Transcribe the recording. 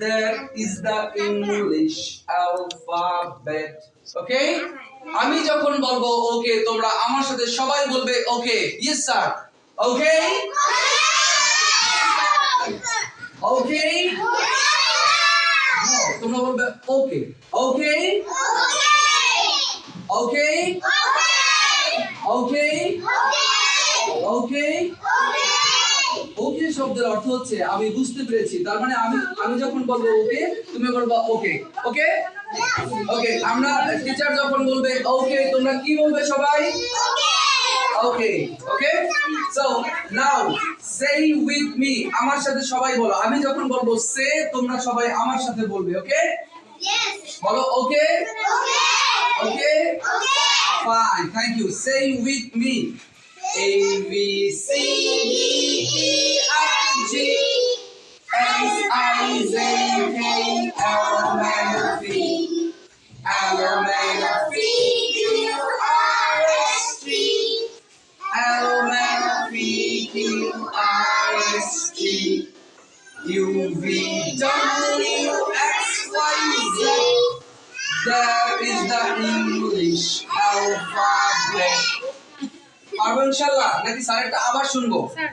That is the English alphabet. Okay? আমি যখন বলব ওকে তোমরা আমার সাথে সবাই বলবে ওকে ইয়েস স্যার ওকে ওকে তোমরা বলবে ওকে ওকে ওকে ওকে ওকে ওকে শব্দের অর্থ হচ্ছে, আমি বুঝতে পেরেছি। তার মানে আমি আমি যখন বলব ওকে, তুমি বলবা ওকে। ওকে? ওকে, আমরা টিচার যখন বলবে, ওকে তোমরা কি বলবে সবাই? ওকে। ওকে? সো নাও সেই উইথ মি আমার সাথে সবাই বলো। আমি যখন বলব সে তোমরা সবাই আমার সাথে বলবে, ওকে? বলো, okay okay? Fine thank you say with me A, B, C, D I J K L M N O P L M N O P Q R S T L M N O P Q R S T U V W X Y Z That is the English alphabet পারব ইনশাল্লাহ নাকি স্যারেরটা আবার শুনব sir